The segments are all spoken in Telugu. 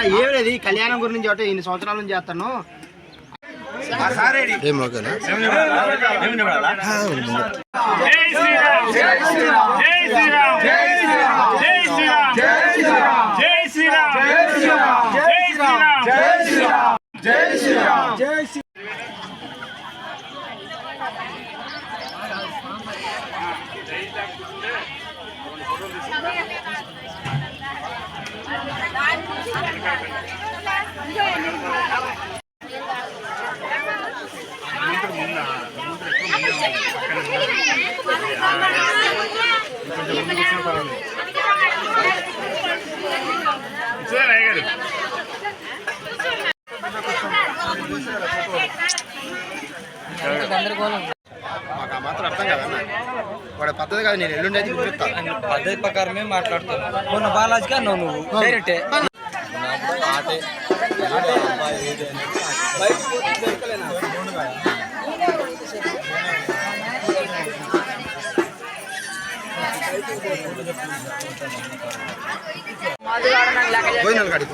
అన్న ఏం లేదు ఈ కళ్యాణం గురించి ఒకటి ఇన్ని సంవత్సరాల నుంచి చేస్తాను. ఏం ఓకేనా జై శ్రీరామ్. జై శ్రీరామ్. జై శ్రీరామ్. మాకు ఆ మాత్రం అర్థం కదా వాడు పద్ధతి కాదు నేను ఎల్లుండి అయితే పిలుస్తాను పద్ధతి ప్రకారమే మాట్లాడుతాను మొన్న బాలాజీగా అన్నావు నువ్వు. డైరెక్టే. ఆటే. అయిపోయింది కటి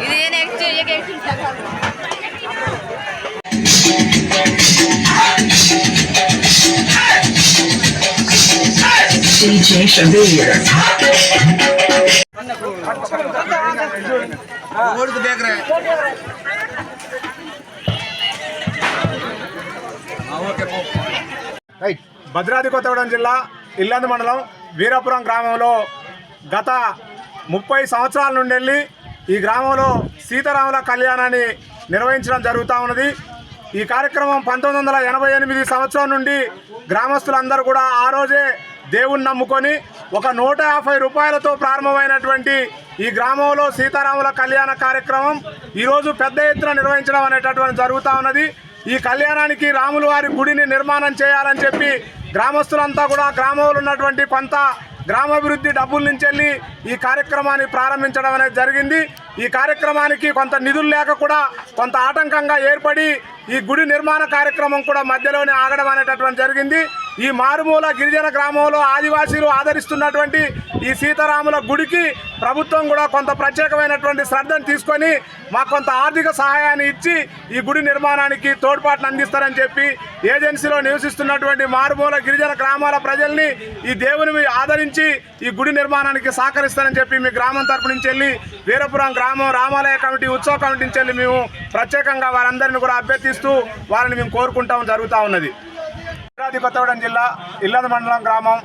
ఇది next DJ Shabir. Right Bhadradri Kothagudem జిల్లా ఇల్లందు మండలం వీరాపురం గ్రామంలో గత ముప్పై సంవత్సరాల నుండి వెళ్ళి ఈ గ్రామంలో సీతారాముల కళ్యాణాన్ని నిర్వహించడం జరుగుతూ ఉన్నది. ఈ కార్యక్రమం పంతొమ్మిది వందల ఎనభై ఎనిమిది సంవత్సరం నుండి గ్రామస్తులందరూ కూడా ఆ రోజే దేవుణ్ణి నమ్ముకొని ఒక నూట యాభై రూపాయలతో ప్రారంభమైనటువంటి ఈ గ్రామంలో సీతారాముల కళ్యాణ కార్యక్రమం ఈరోజు పెద్ద ఎత్తున నిర్వహించడం అనేటటువంటి జరుగుతూ ఉన్నది. ఈ కళ్యాణానికి రాములు వారి గుడిని నిర్మాణం చేయాలని చెప్పి గ్రామస్తులంతా కూడా గ్రామంలో ఉన్నటువంటి కొంత గ్రామాభివృద్ధి డబ్బుల నుంచి వెళ్ళి ఈ కార్యక్రమాన్ని ప్రారంభించడం అనేది జరిగింది. ఈ కార్యక్రమానికి కొంత నిధులు లేక కూడా కొంత ఆటంకంగా ఏర్పడి ఈ గుడి నిర్మాణ కార్యక్రమం కూడా మధ్యలోనే ఆగడం అనేటటువంటి జరిగింది. ఈ మారుమూల గిరిజన గ్రామంలో ఆదివాసీలు ఆదరిస్తున్నటువంటి ఈ సీతారాముల గుడికి ప్రభుత్వం కూడా కొంత ప్రత్యేకమైనటువంటి శ్రద్ధను తీసుకొని మాకు కొంత ఆర్థిక సహాయాన్ని ఇచ్చి ఈ గుడి నిర్మాణానికి తోడ్పాటును అందిస్తారని చెప్పి ఏజెన్సీలో నివసిస్తున్నటువంటి మారుమూల గిరిజన గ్రామాల ప్రజల్ని ఈ దేవుని ఆదరించి ఈ గుడి నిర్మాణానికి సహకరిస్తారని చెప్పి మీ గ్రామం తరపు నుంచి వెళ్ళి వీరపురం గ్రామం రామాలయ కమిటీ ఉత్సవ కమిటీ నుంచి వెళ్ళి మేము ప్రత్యేకంగా వారందరిని కూడా అభ్యర్థిస్తూ వారిని మేము కోరుకుంటాం జరుగుతూ ఉన్నది. కొత్తగూడెం జిల్లా ఇల్లంద మండలం గ్రామం.